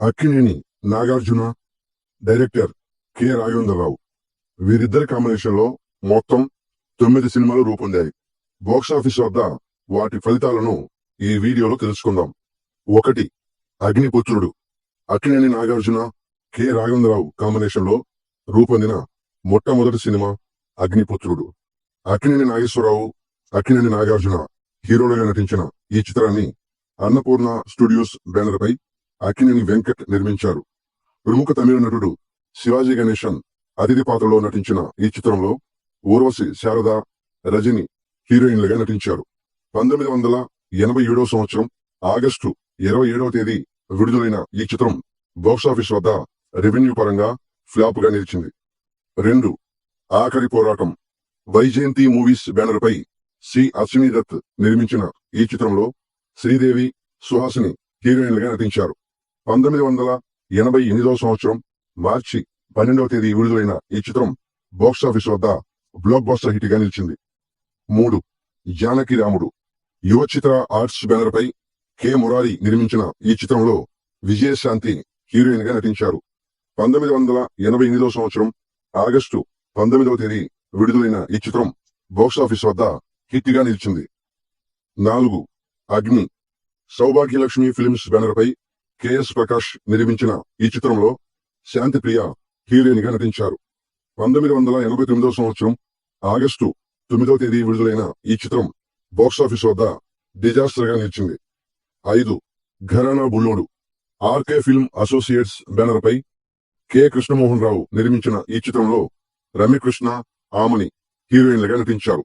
Akkineni Nagarjuna director K. Raghavendra Rao. వీరిద్దరి కాంబినేషన్లో మొత్తం తొమ్మిది సినిమాలు రూపొందాయి. బాక్సాఫీస్ వద్ద వాటి ఫలితాలను ఈ వీడియోలో తెలుసుకుందాం. ఒకటి అగ్నిపుత్రుడు. అక్కినేని నాగార్జున కె. రాఘవేంద్రరావు కాంబినేషన్లో రూపొందిన మొట్టమొదటి సినిమా అగ్నిపుత్రుడు. అక్కినేని నాగేశ్వరరావు అక్కినేని నాగార్జున హీరోలుగా నటించిన ఈ చిత్రాన్ని అన్నపూర్ణ స్టూడియోస్ బ్యానర్ పై అక్కినేని వెంకట్ నిర్మించారు. ప్రముఖ తమిళ నటుడు శివాజీ గణేశన్ అతిథి పాత్రలో నటించిన ఈ చిత్రంలో ఊర్వశి శారద రజని హీరోయిన్లుగా నటించారు. పంతొమ్మిది వందల ఎనభై ఏడవ సంవత్సరం ఆగస్టు ఇరవై ఏడవ తేదీ విడుదలైన ఈ చిత్రం బాక్సాఫీస్ వద్ద రెవెన్యూ పరంగా ఫ్లాప్గా నిలిచింది. రెండు ఆఖరి పోరాటం వైజయంతి మూవీస్ బ్యానర్ పై సి. అశ్విని దత్ నిర్మించిన ఈ చిత్రంలో శ్రీదేవి సుహాసిని హీరోయిన్లుగా నటించారు. పంతొమ్మిది వందల ఎనభై ఎనిమిదవ సంవత్సరం మార్చి పన్నెండవ తేదీ విడుదలైన ఈ చిత్రం బాక్సాఫీస్ వద్ద బ్లాక్ బాస్టర్ హిట్గా నిలిచింది. మూడు జానకి రాముడు. యువ చిత్ర ఆర్ట్స్ బ్యానర్ పై కె. మురారి నిర్మించిన ఈ చిత్రంలో విజయశాంతి హీరోయిన్గా నటించారు. పంతొమ్మిది వందల ఎనభై ఎనిమిదవ సంవత్సరం ఆగస్టు పంతొమ్మిదవ తేదీ విడుదలైన ఈ చిత్రం బాక్సాఫీస్ వద్ద హిట్గా నిలిచింది. నాలుగు అగ్ని. సౌభాగ్యలక్ష్మి ఫిల్మ్స్ బ్యానర్ పై కెఎస్ ప్రకాష్ నిర్మించిన ఈ చిత్రంలో శాంతి ప్రియ హీరోయిన్గా నటించారు. పంతొమ్మిది వందల ఎనభై తొమ్మిదవ సంవత్సరం ఆగస్టు తొమ్మిదవ తేదీ విడుదలైన ఈ చిత్రం బాక్సాఫీస్ వద్ద డిజాస్టర్గా నిలిచింది. ఐదు Gharana Bullodu RK film associates banner పై కె కృష్ణమోహన్ రావు నిర్మించిన ఈ చిత్రంలో రమ్యకృష్ణ ఆమని హీరోయిన్లుగా నటించారు.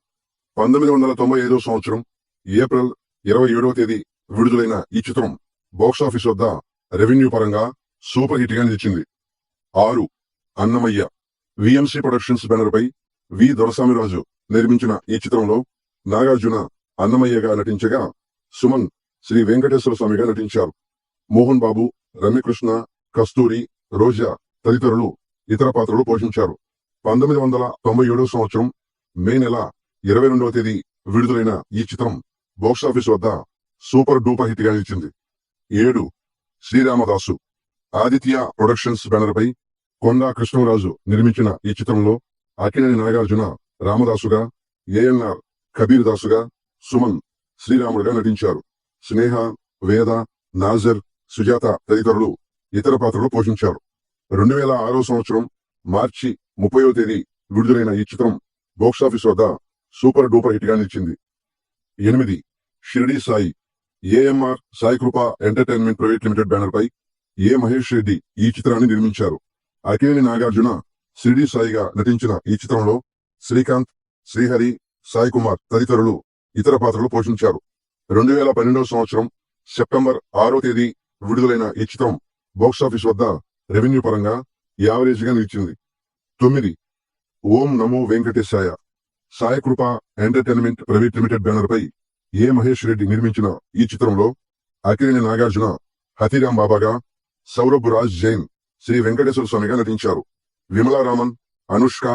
పంతొమ్మిది వందల తొంభై ఐదవ సంవత్సరం ఏప్రిల్ ఇరవై ఏడవ తేదీ విడుదలైన ఈ చిత్రం బాక్సాఫీస్ వద్ద రెవెన్యూ పరంగా సూపర్ హిట్గా నిలిచింది. ఆరు అన్నమయ్య విఎంసి ప్రొడక్షన్స్ బ్యానర్ పై వి దొరసామిరాజు నిర్మించిన ఈ చిత్రంలో నాగార్జున అన్నమయ్యగా నటించగా సుమన్ శ్రీ వెంకటేశ్వర స్వామిగా నటించారు. మోహన్ బాబు రమ్యకృష్ణ కస్తూరి రోజా తదితరులు ఇతర పాత్రలు పోషించారు. పంతొమ్మిది వందల తొంభై ఏడవ సంవత్సరం మే నెల ఇరవై రెండవ తేదీ విడుదలైన ఈ చిత్రం బాక్సాఫీస్ వద్ద సూపర్ డూపర్ హిట్గా నిలిచింది. ఏడు. శ్రీరామదాసు. ఆదిత్య ప్రొడక్షన్స్ బ్యానర్ పై కొండా కృష్ణరాజు నిర్మించిన ఈ చిత్రంలో అకినేని నాగార్జున రామదాసుగా ఏఎన్ఆర్ కబీర్ దాసుగా సుమన్ శ్రీరాముడుగా నటించారు. స్నేహ వేద నాజర్ సుజాత తదితరులు ఇతర పాత్రలు పోషించారు. రెండు వేల ఆరో సంవత్సరం మార్చి ముప్పయో తేదీ విడుదలైన ఈ చిత్రం బాక్సాఫీస్ వద్ద సూపర్ డూపర్ హిట్గా నిలిచింది. ఎనిమిది. Shirdi Sai AMR Sai Krupa entertainment private limited banner pi A Mahesh Reddy ఈ చిత్రాన్ని నిర్మించారు? అకేని నాగార్జున షిరిడి సాయిగా నటించిన ఈ చిత్రంలో శ్రీకాంత్ శ్రీహరి సాయి కుమార్ తదితరులు ఇతర పాత్రలు పోషించారు. రెండు వేల పన్నెండవ సంవత్సరం సెప్టెంబర్ ఆరో తేదీ విడుదలైన ఈ చిత్రం బాక్సాఫీస్ వద్ద రెవెన్యూ పరంగా యావరేజ్గా నిలిచింది. తొమ్మిది. Om Namo Venkatesaya Saikrupa entertainment private limited banner pi A Mahesh Reddy నిర్మించిన ఈ చిత్రంలో అకిరిని నాగార్జున హతిరాం బాబాగా సౌరభ్ రాజ్ జైన్ శ్రీ వెంకటేశ్వర స్వామిగా నటించారు. విమలారామన్ అనుష్క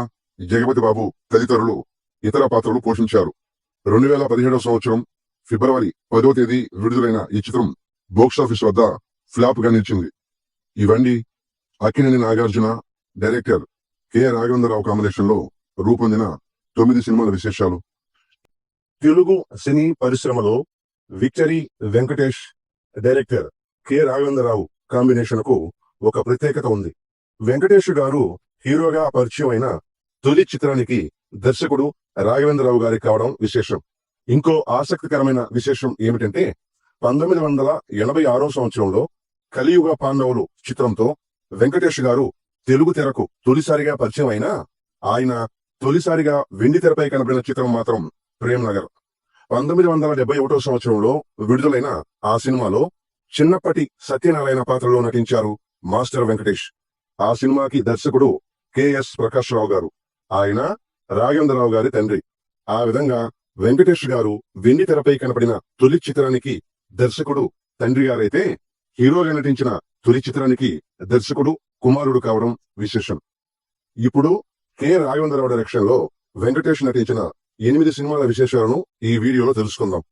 జగపతి బాబు తదితరులు ఇతర పాత్రలు పోషించారు. రెండు వేల పదిహేడవ సంవత్సరం ఫిబ్రవరి పదో తేదీ విడుదలైన ఈ చిత్రం బాక్సాఫీస్ వద్ద ఫ్లాప్గా నిలిచింది. ఇవన్నీ అక్కినేని నాగార్జున డైరెక్టర్ కె. రాఘవేంద్రరావు కాంబినేషన్లో రూపొందిన తొమ్మిది సినిమాల విశేషాలు. తెలుగు సినీ పరిశ్రమలో victory Venkatesh director K. Raghavendra Rao కాంబినేషన్కు ఒక ప్రత్యేకత ఉంది. వెంకటేష్ గారు హీరోగా పరిచయం అయిన తొలి చిత్రానికి దర్శకుడు రాఘవేంద్రరావు గారి కావడం విశేషం. ఇంకో ఆసక్తికరమైన విశేషం ఏమిటంటే పంతొమ్మిది వందల ఎనభై ఆరో సంవత్సరంలో కలియుగ పాండవులు చిత్రంతో వెంకటేష్ గారు తెలుగు తెరకు తొలిసారిగా పరిచయం అయినా ఆయన తొలిసారిగా వెండి తెరపై కనబడిన చిత్రం మాత్రం ప్రేమ్ నగర్. పంతొమ్మిది వందల డెబ్బై ఒకటో సంవత్సరంలో విడుదలైన ఆ సినిమాలో చిన్నప్పటి సత్యనారాయణ పాత్రలో నటించారు మాస్టర్ వెంకటేష్. ఆ సినిమాకి దర్శకుడు కెఎస్ ప్రకాష్ రావు గారు. ఆయన రాఘవేంద్రరావు గారి తండ్రి. ఆ విధంగా వెంకటేష్ గారు వెండి తెరపై కనపడిన తొలి చిత్రానికి దర్శకుడు తండ్రి గారైతే హీరోగా నటించిన తొలి చిత్రానికి దర్శకుడు కుమారుడు కావడం విశేషం. ఇప్పుడు కె. రాఘవేంద్రరావు డైరెక్షన్లో వెంకటేష్ నటించిన ఎనిమిది సినిమాల విశేషాలను ఈ వీడియోలో తెలుసుకుందాం.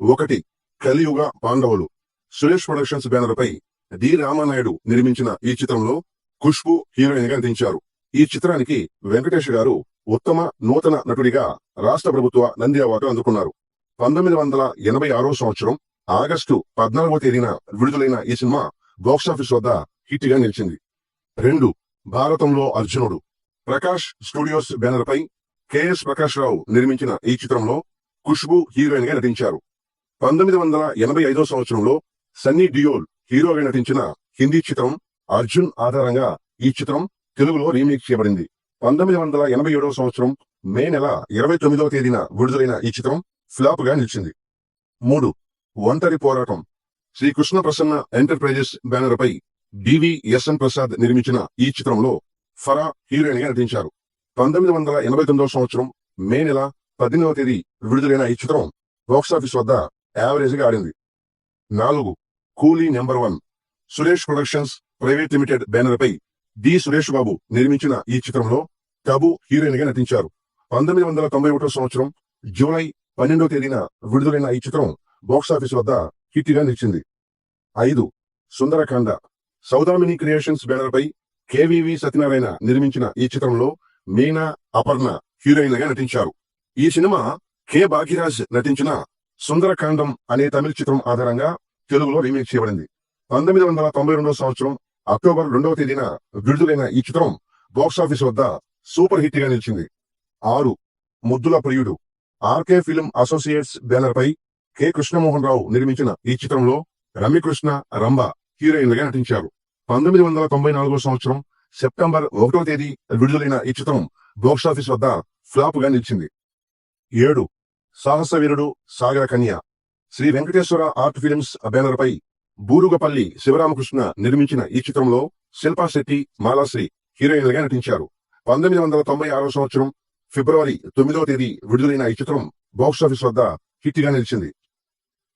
ఒకటి కలియుగ పాండవులు. సురేష్ ప్రొడక్షన్స్ బ్యానర్ పై డి. రామానాయుడు నిర్మించిన ఈ చిత్రంలో ఖుష్బు హీరోయిన్గా నటించారు. ఈ చిత్రానికి వెంకటేష్ గారు ఉత్తమ నూతన నటుడిగా రాష్ట్ర ప్రభుత్వ నంది అవార్డు అందుకున్నారు. పంతొమ్మిది వందల ఎనభై ఆరో సంవత్సరం ఆగస్టు పద్నాలుగో తేదీన విడుదలైన ఈ సినిమా బాక్సాఫీస్ వద్ద హిట్గా నిలిచింది. రెండు భారతంలో అర్జునుడు. ప్రకాష్ స్టూడియోస్ బ్యానర్ పై కెఎస్ ప్రకాష్ రావు నిర్మించిన ఈ చిత్రంలో ఖుష్బు హీరోయిన్గా నటించారు. పంతొమ్మిది వందల ఎనభై ఐదో సంవత్సరంలో సన్నీ డియోల్ హీరోగా నటించిన హిందీ చిత్రం అర్జున్ ఆధారంగా ఈ చిత్రం తెలుగులో రీమేక్ చేయబడింది. పంతొమ్మిది వందల ఎనభై ఏడవ సంవత్సరం మే నెల ఇరవై తొమ్మిదవ తేదీన విడుదలైన ఈ చిత్రం ఫ్లాప్గా నిలిచింది. మూడు. ఒంటరి పోరాటం. శ్రీకృష్ణ ప్రసన్న ఎంటర్ప్రైజెస్ బ్యానర్ పై డివిఎస్ఎన్ ప్రసాద్ నిర్మించిన ఈ చిత్రంలో ఫరా హీరోయిన్గా నటించారు. పంతొమ్మిది వందల ఎనభై తొమ్మిదవ సంవత్సరం మే నెల పద్దెనిమిదవ తేదీ విడుదలైన ఈ చిత్రం బాక్సాఫీస్ వద్ద యావరేజ్గా ఆడింది. నాలుగు coolie number one Suresh productions private limited banner పై డి సురేష్ బాబు నిర్మించిన ఈ చిత్రంలో టబు హీరోయిన్గా నటించారు. పంతొమ్మిది వందల తొంభై ఒకటో సంవత్సరం జూలై పన్నెండవ తేదీన విడుదలైన ఈ చిత్రం బాక్సాఫీస్ వద్ద హిట్గా నిలిచింది. ఐదు సుందరకాండ సౌదామిని క్రియేషన్స్ బ్యానర్ పై కేవీవి సత్యనారాయణ నిర్మించిన ఈ చిత్రంలో మీనా అపర్ణ హీరోయిన్గా నటించారు. ఈ సినిమా కె. భాగ్యరాజ్ నటించిన సుందరకాండం అనే తమిళ చిత్రం ఆధారంగా తెలుగులో రీమేక్ చేయబడింది. పంతొమ్మిది వందల తొంభై రెండవ సంవత్సరం అక్టోబర్ రెండవ తేదీన విడుదలైన ఈ చిత్రం బాక్సాఫీస్ వద్ద సూపర్ హిట్గా నిలిచింది. ఆరు Muddula Priyudu. RK film associates banner పై కె. కృష్ణమోహన్ రావు నిర్మించిన ఈ చిత్రంలో రమ్యకృష్ణ రంభ హీరోయిన్గా నటించారు. పంతొమ్మిది వందల తొంభై నాలుగో సంవత్సరం సెప్టెంబర్ ఒకటో తేదీ విడుదలైన ఈ చిత్రం బాక్సాఫీస్ వద్ద ఫ్లాప్గా నిలిచింది. ఏడు. Sahasa Veerudu Sagara Kanya. Sri Venkateswara art films banner పై బూరుగపల్లి శివరామకృష్ణ నిర్మించిన ఈ చిత్రంలో శిల్పా శెట్టి మాలాశ్రీ హీరోయిన్గా నటించారు. పంతొమ్మిది వందల తొంభై ఆరో సంవత్సరం ఫిబ్రవరి తొమ్మిదవ తేదీ విడుదలైన ఈ చిత్రం బాక్సాఫీస్ వద్ద హిట్గా నిలిచింది.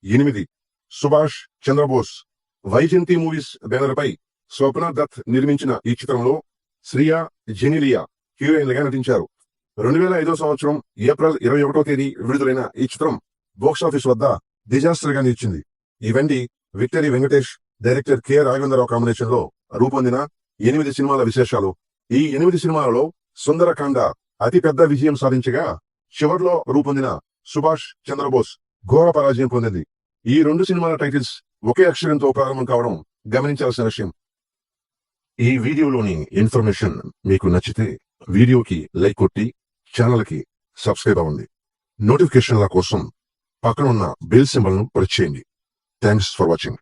ఎనిమిది. సుభాష్ చంద్రబోస్ వైజయంతి మూవీస్ బ్యానర్ పై స్వప్న దత్ నిర్మించిన ఈ చిత్రంలో శ్రియా జెనిలియా హీరోయిన్గా నటించారు. రెండు వేల ఐదో సంవత్సరం ఏప్రిల్ ఇరవై ఒకటో తేదీ విడుదలైన ఈ చిత్రం బాక్సాఫీస్ వద్ద డిజాస్టర్గా నిలిచింది. ఇవండి victory Venkatesh director K. Raghavendra Rao కాంబినేషన్లో రూపొందిన ఎనిమిది సినిమాల విశేషాలు. ఈ ఎనిమిది సినిమాలలో సుందరకాండ అతి పెద్ద విజయం సాధించగా చివర్లో రూపొందిన సుభాష్ చంద్రబోస్ ఘోర పరాజయం పొందింది. ఈ రెండు సినిమాల టైటిల్స్ ఒకే అక్షరంతో ప్రారంభం కావడం గమనించాల్సిన విషయం. ఈ వీడియోలోని ఇన్ఫర్మేషన్ మీకు నచ్చితే వీడియోకి లైక్ కొట్టి ఛానల్కి సబ్స్క్రైబ్ అవ్వండి. నోటిఫికేషన్ల కోసం పక్కనున్న బెల్ సింబల్ ప్రెస్ చేయండి. Thanks for watching.